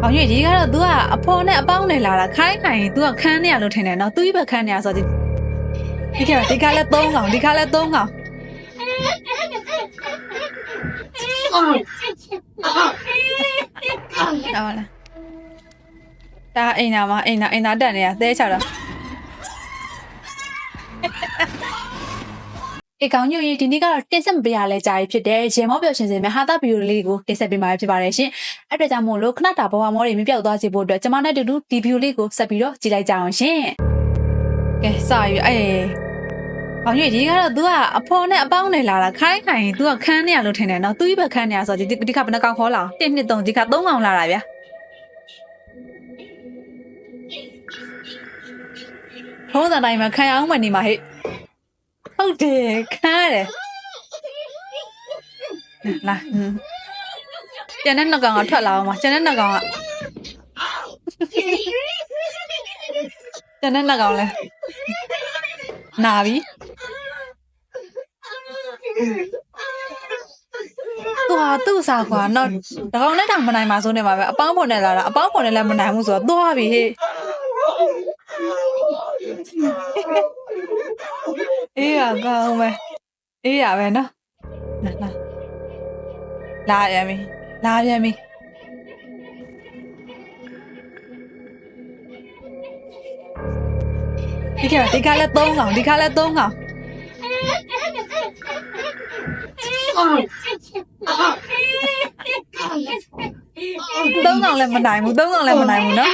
။အောင်ရွေဒီကတော့ तू ကအဖေါ်နဲ့အပေါင်းနဲ့လာတာခိုင်းခိုင်း तू ကခန်းနေရလို့ထင်တယ်နော်။ तू ကြီးပဲခန်းနေရဆိုတော့ဒီကဒီကလည်း၃កောင်ဒီကလည်း၃កောင်။ဟုတ်လား။ဒါအိမ်နာမှာအိမ်နာအိမ်နာတက်နေရသဲချတော့ အေကောင်ညိုရီဒီနေ့ကတော့တင်ဆက်မပေးရလဲကြာပြီဖြစ်တယ်။ရေမောပြောရှင်စင်များဟာတာဗီဒီယိုလေးကိုတင်ဆက်ပေးမှာဖြစ်ပါတယ်ရှင်။အဲ့ဒါကြောင့်မို့လို့ခဏတာဘဝမောတွေမပြောက်သွားစေဖို့အတွက်ကျွန်မနဲ့တူတူဒီဗီဒီယိုလေးကိုဆက်ပြီးတော့ကြည့်လိုက်ကြအောင်ရှင်။ကဲစရအေးအောင်ရွေဒီကတော့ तू ကအဖေါ်နဲ့အပေါင်းနဲ့လာတာခိုင်းခိုင်း तू ကခန်းနေရလို့ထင်တယ်နော်။ तू ကြီးပဲခန်းနေရဆိုတော့ဒီဒီခါဘယ်နှကောင်ခေါ်လာ1 2 3ဒီခါ3ကောင်လာတာဗျာ။ထုံးစံတိုင်းမှာခံရအောင်မနေမှာဟဲ့။ ဟုတ်တယ်ခန်းရတယ်။လာဟင်းကျန်တဲ့နှစ်ကောင်ကထွက်လာအောင်ပါကျန်တဲ့နှစ်ကောင်ကကျန်တဲ့နှစ်ကောင်လဲနာပြီသူဟာသူ့စားကွာတော့တကောင်နဲ့တောင်မနိုင်ပါစိုးနေပါပဲအပေါင်းပေါ်နဲ့လာတာအပေါင်းပေါ်နဲ့လည်းမနိုင်ဘူးဆိုတော့သွားပြီဟေ့ အေးရကောင်းပဲအေးရပဲနော်လာလာလာရမီလာရမီဒီကဒီကလည်း၃ကောင်ဒီကလည်း၃ကောင်သုံးကောင်လည်းမနိုင်ဘူးသုံးကောင်လည်းမနိုင်ဘူးနော်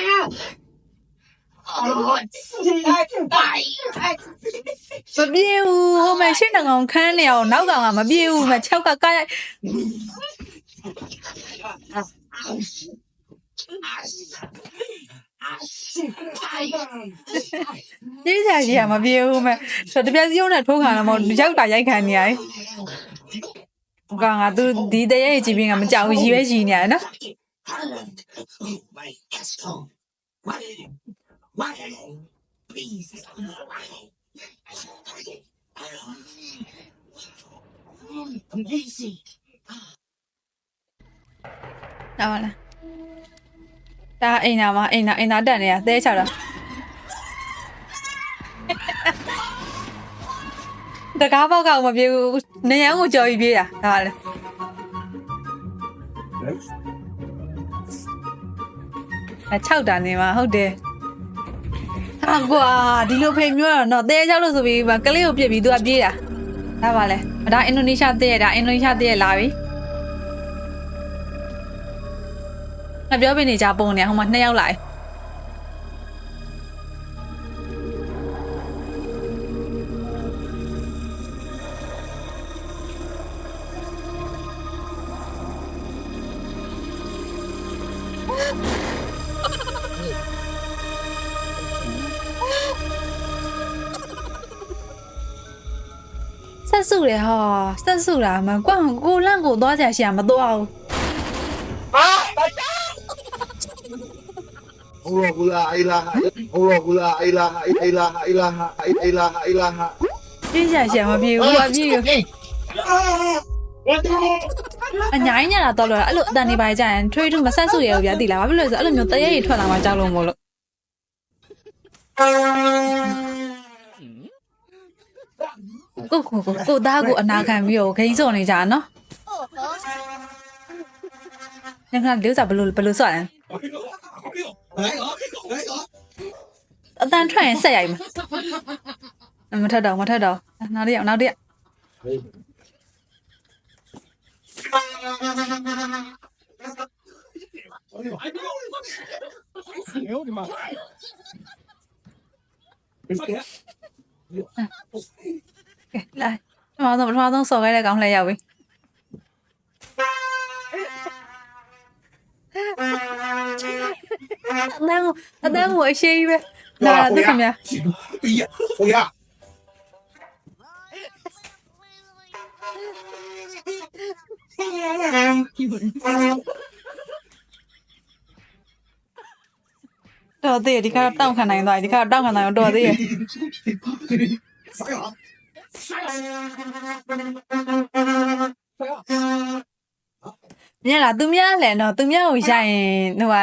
မပြေဘူးဟိုမဲ့ရှင်းတကောင်ခန်းနေအောင်နောက်ကောင်ကမပြေဘူးမဲ့၆ကကားရိုက်ကြီးစားကြီးကမပြေဘူးမဲ့ဆိုတပြက်စီုံနဲ့ထိုးခံတော့မဟုတ်ရောက်တာရိုက်ခံနေရတယ်ကောင်ကသူဒီတရေကြည့်ပြီးကမကြောက်ဘူးရီပဲရီနေရတယ်နော် My asshole. Why? Why? Please. 嗯 Amazing. ဟုတ်ပါလားဒါအိမ်နာမှာအိမ်နာအိမ်နာတက်နေရသဲချတော့တကားပေါက်ကမပြေဘူးနေရန်ကိုကြော်ပြီးပြေးတာဒါပါလေအချောက်တာနေမှာဟုတ်တယ် ဟာကွာဒီလိုဖေမျိုးတော့တော့တဲချောက်လို့ဆိုပြီးကလေးကိုပြစ်ပြီးသူကပြေးတာဒါပါလေဒါအင်ဒိုနီးရှားတဲရဒါအင်ဒိုနီးရှားတဲရလာပြီငါပြောပြနေကြပုံနေဟိုမှာနှစ်ယောက်လာတယ် စုတယ်ဟောဆက်စုတာမကွကိုလန့်ကိုသွားကြရှိရမသွားဘူး Allah kula ilaha Allah kula ilaha ilaha ilaha ilaha ilaha ပြေးကြရှိရမပြေဘူးကွာပြေးရအညာညတာတော့လို့အဲ့လိုအတန်နေပါကြရင်ထွေးထူးမဆက်စုရဘူးဗျာတိလားဘာဖြစ်လို့လဲဆိုအဲ့လိုမျိုးတရေရီထွက်လာမှကြောက်လို့မို့လို့ ကိုကိုကိုကိုသားကိုအနာခံပြီးတော့ဂိမ်းစော်နေကြနော်ညခါလေးစားဘလို့ဘလို့စော်လဲအတန်ထွက်ရင်ဆက်ရိုက်မှာမထက်တော့မထက်တော့နောက်တစ်ယောက်နောက်တစ်ယောက်ကဲလာပထ မဆုံးပထမဆုံးစော်ခဲ့တဲ့ကောင်လှည့်ရောက်ပြီအတန်းကိုအတန်းကိုအရှိကြီးပဲလာတာသိခင်ဗျာ Oh ya တော်သေးတယ်ဒီကတော့တောင့်ခံနိုင်သွားပြီဒီကတော့တောင့်ခံနိုင်အောင်တော်သေးတ ယ်ညလာသူများလည်းနော်သူများကိုရိုက်ရင်ဟိုဟာ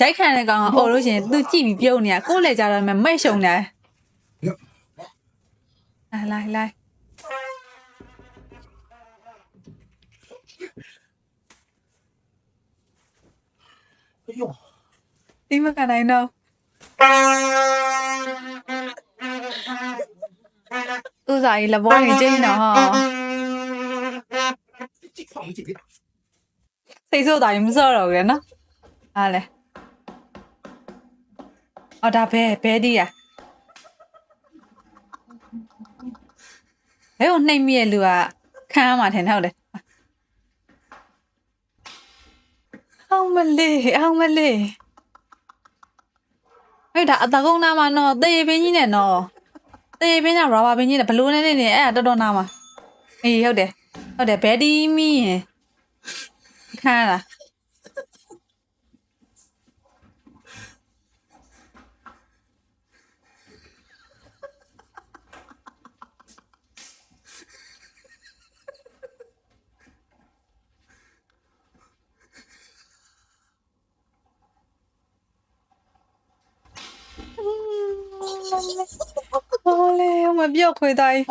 ရိုက်ခံတဲ့ကောင်ကအော်လို့ရှရင်သူကြည့်ပြီးပြုံးနေတာကိုယ်လည်းကြတော့မှမိတ်ရှုံနေလာလာလာ哎呦，ဒီမကနိုင်တော့ သူ့စာရေးလဘောတွေကျင်းတော့စိတ်ဆိုးတာရင်မစော့တော့ဘူးနော်အားလဲအော်ဒါပဲဘဲဒီယာဘဲကိုနှိမ့်မိရဲ့လူကခန်းမှာထင်တော့တယ်အောင်မလေးအောင်မလေးအဲ့ဒါအတကုန်းနာမှာနော်တေးပင်းကြီးနဲ့နော် တေပင်းကရာဘာပင်းကြီးနဲ့ဘလို့နဲ့နေအဲ့ဒါတော်တော်နာမှာအေးဟုတ်တယ်ဟုတ်တယ်ဘဲဒီမီရင်ခမ်းလားဟောလေ မပြော့ခွေတိုင်း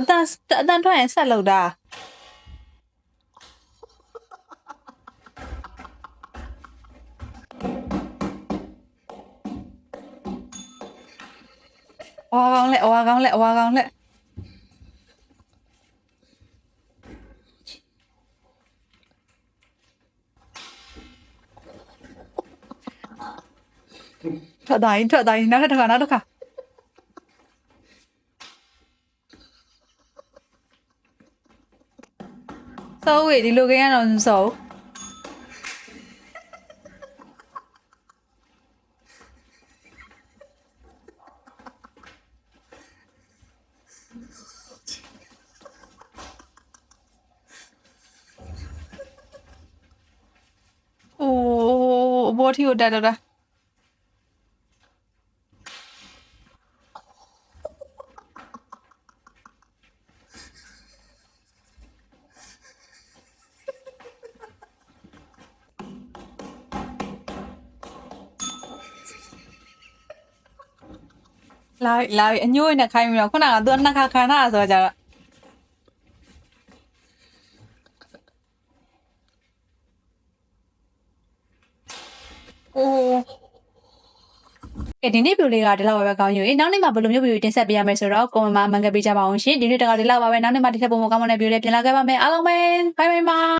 အတန်အတန်ထွက်ရင်ဆက်လို့တာအဝါကောင်းလက်အဝါကောင်းလက်အဝါကောင်းလက် ထွက်တိုင်းထွက်တိုင်းနောက်တစ်ခါနောက်တစ်ခါစော လိုကိန်းကတော့မစောဘူးအိုးဘောထီကိုတက်တော့တာလာလာအညိုးနဲ့ခိုင်းပြီးတော့ခုနကသူကနှစ်ခါခံထားတာဆိုတော့ကြတော့အိုးကဲဒီနေ့ဗီဒီယိုလေးကဒီလောက်ပဲကောင်းယူရင်နောက်နေ့မှာဘယ်လိုမျိုးဗီဒီယိုတင်ဆက်ပေးရမလဲဆိုတော့ကွန်မန့်မှာမန်ကပေးကြပါအောင်ရှင်ဒီနေ့တကဒီလောက်ပါပဲနောက်နေ့မှာဒီထက်ပိုမိုကောင်းမွန်တဲ့ဗီဒီယိုလေးပြန်လာခဲ့ပါမယ်အားလုံးပဲဘိုင်ဘိုင်ပါ